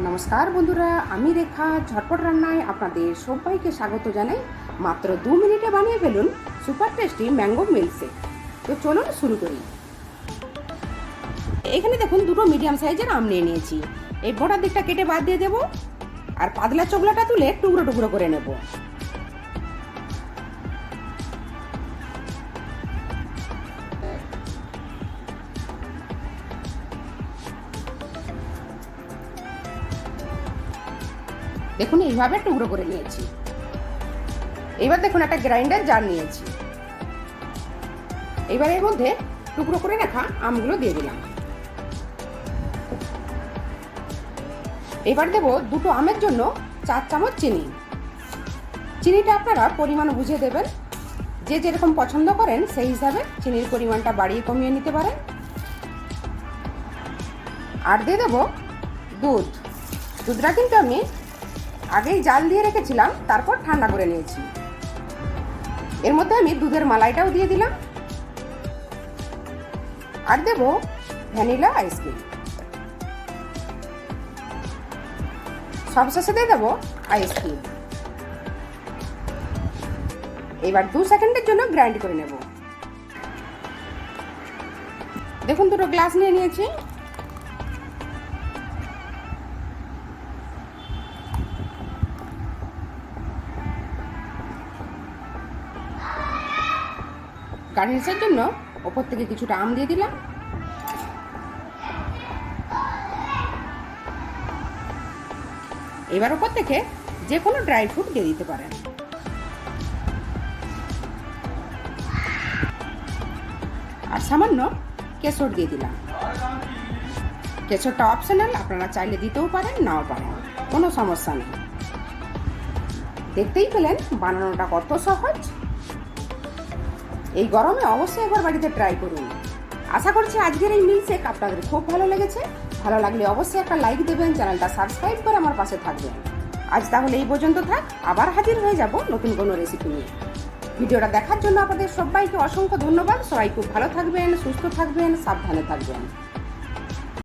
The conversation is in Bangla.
নমস্কার বন্ধুরা, আমি রেখা। ঝটপট রান্নায় আপনাদের সবাইকে স্বাগত জানাই। মাত্র দু মিনিটে বানিয়ে ফেলুন সুপার টেস্টি ম্যাঙ্গো মিল্কশেক তো চলুন শুরু করি। এখানে দেখুন, দুটো মিডিয়াম সাইজের আম নিয়ে নিয়েছি। এই বড়ার দিকটা কেটে বাদ দিয়ে দেবো। আর পাতলা চোগলাটা তুলে টুকরো টুকরো করে নেব। দেখুন, এইভাবে টুকরো করে নিয়েছি। এবার দেখুন, একটা গ্রাইন্ডার জার নিয়েছি। এবার এর মধ্যে টুকরো করে রাখা আমগুলো দিয়ে দিলাম। এবার দেব দুটো আমের জন্য চার চামচ চিনি। চিনিটা আপনারা পরিমাণ বুঝে দেবেন। যে যেরকম পছন্দ করেন, সেই হিসাবে চিনির পরিমাণটা বাড়িয়ে কমিয়ে নিতে পারেন। আর দিয়ে দেবো দুধ। দুধটা কিন্তু আমি আগেই জাল দিয়ে রেখেছিলাম, তারপর ঠান্ডা করে নিয়েছি। এর মধ্যে আমি দুধের মালাইটাও দিয়ে দিলাম। আর দেব ভ্যানিলা আইসক্রিম। সবশেষে দিয়ে দেবো আইসক্রিম। এবার দু সেকেন্ডের জন্য গ্রাইন্ড করে নেব। দেখুন, দুটো গ্লাস নিয়ে নিয়েছি। গার্নিশের জন্য ওপর থেকে কিছুটা আম দিয়ে দিলাম। এবার ওপর থেকে যে কোনো ড্রাই ফ্রুট দিয়ে দিতে পারেন। আর সামান্য কেশর দিয়ে দিলাম। কেশরটা অপশনাল আপনারা চাইলে দিতেও পারেন, নাও পারেন, কোনো সমস্যা নেই। দেখতেই পেলেন, বানানোটা কত সহজ। এই গরমে অবশ্যই একবার বাড়িতে ট্রাই করুন। আশা করছি আজকের এই মিল্কশেক আপনাদের খুব ভালো লেগেছে। ভালো লাগলে অবশ্যই একটা লাইক দেবেন, চ্যানেলটা সাবস্ক্রাইব করে আমার পাশে থাকবেন। আজ তাহলে এই পর্যন্ত থাক, আবার হাজির হয়ে যাব নতুন কোনো রেসিপি নিয়ে। ভিডিওটা দেখার জন্য আপনাদের সবাইকে অসংখ্য ধন্যবাদ। সবাই খুব ভালো থাকবেন, সুস্থ থাকবেন, সাবধানে থাকবেন।